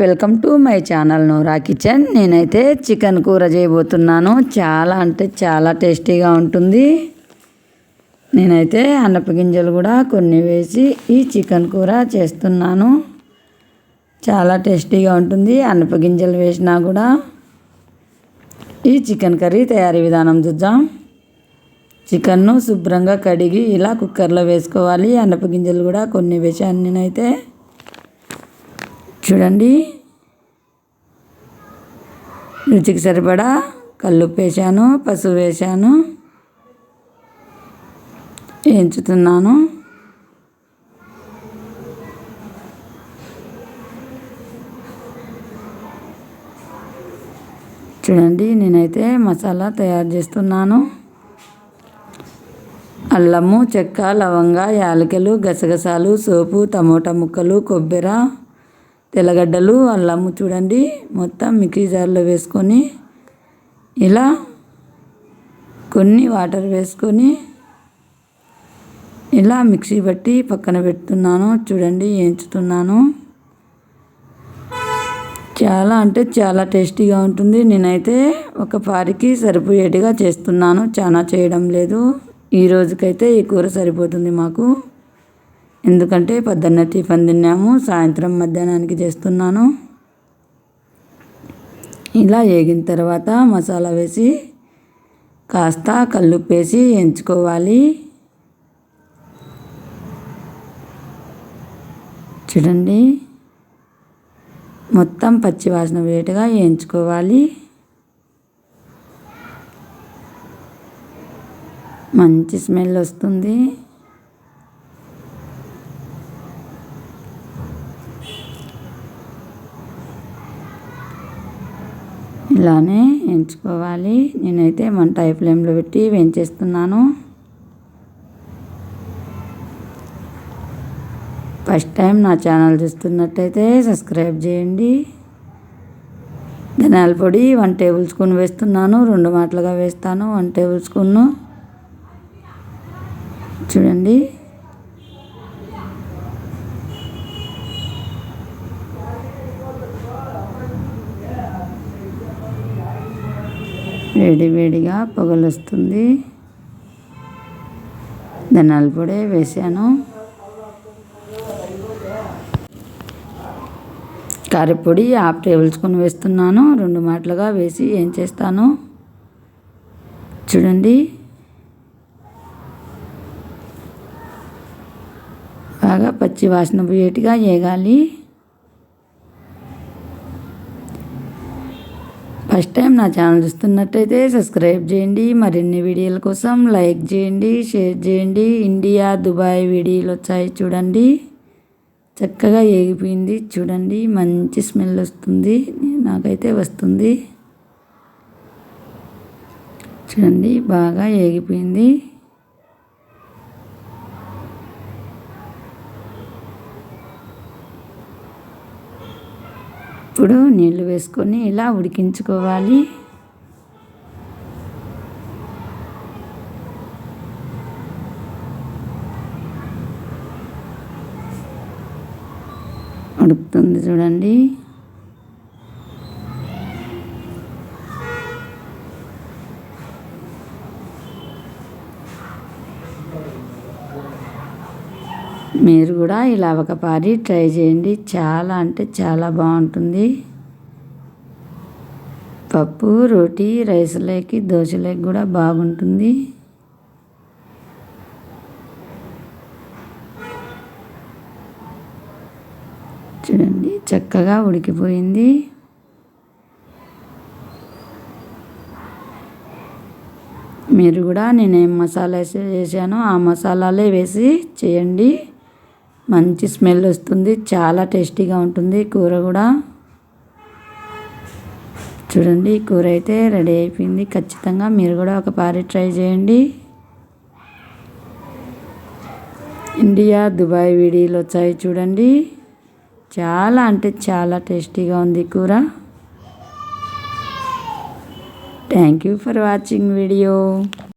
Welcome to my channel Nora kitchen. నేనైతే chicken కూర చేయబోతున్నాను. చాలా అంటే చాలా టేస్టీగా ఉంటుంది. నేనైతే అన్నపగింజలు కూడా కొన్ని వేసి ఈ చికెన్ కూర చేస్తున్నాను. చాలా టేస్టీగా ఉంటుంది. అన్నపగింజలు వేసినా కూడా ఈ చికెన్ కర్రీ తయారీ విధానం చూద్దాం. చికెన్ను శుభ్రంగా కడిగి ఇలా కుక్కర్లో వేసుకోవాలి. అన్నపగింజలు కూడా కొన్ని వేసాను నేనైతే చూడండి. రుచికి సరిపడా కల్లుప్పు వేసాను పసుపు వేసాను వేయించుతున్నాను. చూడండి నేనైతే మసాలా తయారు చేస్తున్నాను. అల్లము చెక్క లవంగ యాలకులు గసగసాలు సోపు టమోటా ముక్కలు కొబ్బరి తెల్లగడ్డలు అల్లము చూడండి మొత్తం మిక్సీ జార్లో వేసుకొని ఇలా కొన్ని వాటర్ వేసుకొని ఇలా మిక్సీ బట్టి పక్కన పెడుతున్నాను చూడండి వేయించుతున్నాను చాలా అంటే చాలా టేస్టీగా ఉంటుంది. నేనైతే ఒక పారికి సరిపోయేట్టుగా చేస్తున్నాను. చాలా చేయడం లేదు. ఈ రోజుకైతే ఈ కూర సరిపోతుంది మాకు. ఎందుకంటే పొద్దున్న టిఫిన్ తిన్నాము సాయంత్రం మధ్యాహ్నానికి చేస్తున్నాను. ఇలా వేగిన తర్వాత మసాలా వేసి కాస్త కల్లుప్పేసి ఎంచుకోవాలి. చూడండి మొత్తం పచ్చి వాసన వేటుగా వేయించుకోవాలి మంచి స్మెల్ వస్తుంది. ఇలానే ఎంచుకోవాలి. నేనైతే మంట హై ఫ్లేమ్లో పెట్టి వేయించేస్తున్నాను. ఫస్ట్ టైం నా ఛానల్ చూస్తున్నట్టయితే సబ్స్క్రైబ్ చేయండి. ధనియాల పొడి వన్ టేబుల్ స్పూన్ వేస్తున్నాను. రెండు మాటలుగా వేస్తాను. One tablespoon. చూడండి. వేడివేడిగా పొగలొస్తుంది. పొగలు వస్తుంది ధనాల పొడి వేసాను కారపొడి హాఫ్ టేబుల్ స్పూన్ వేస్తున్నాను. రెండు మాటలుగా వేసి ఏం చేస్తాను? చూడండి. బాగా పచ్చి వాసన పోయేట్టుగా వేగాలి ఫస్ట్ టైం నా ఛానల్ చూస్తున్నట్టయితే సబ్స్క్రైబ్ చేయండి మరిన్ని వీడియోల కోసం లైక్ చేయండి షేర్ చేయండి. ఇండియా దుబాయ్ వీడియోలు వచ్చాయి చూడండి. చక్కగా ఏగిపోయింది చూడండి. మంచి స్మెల్ వస్తుంది. నాకైతే వస్తుంది. చూడండి బాగా ఏగిపోయింది. ఇప్పుడు నీళ్ళు వేసుకొని ఇలా ఉడికించుకోవాలి. ఉడుకుతుంది చూడండి. మీరు కూడా ఇలా ఒక పారి ట్రై చేయండి. చాలా అంటే చాలా బాగుంటుంది. పప్పు రోటీ రైస్లోకి దోశలోకి కూడా బాగుంటుంది. చూడండి చక్కగా ఉడికిపోయింది. మీరు కూడా నేనేం మసాలా వేసానో ఆ మసాలాలే వేసి చేయండి. మంచి స్మెల్ వస్తుంది చాలా టేస్టీగా ఉంటుంది. కూర కూడా చూడండి కూర అయితే రెడీ అయిపోయింది. ఖచ్చితంగా మీరు కూడా ఒక పారి ట్రై చేయండి. ఇండియా దుబాయ్ వీడియోలు వచ్చాయి చూడండి. చాలా అంటే చాలా టేస్టీగా ఉంది కూర. Thank you for watching video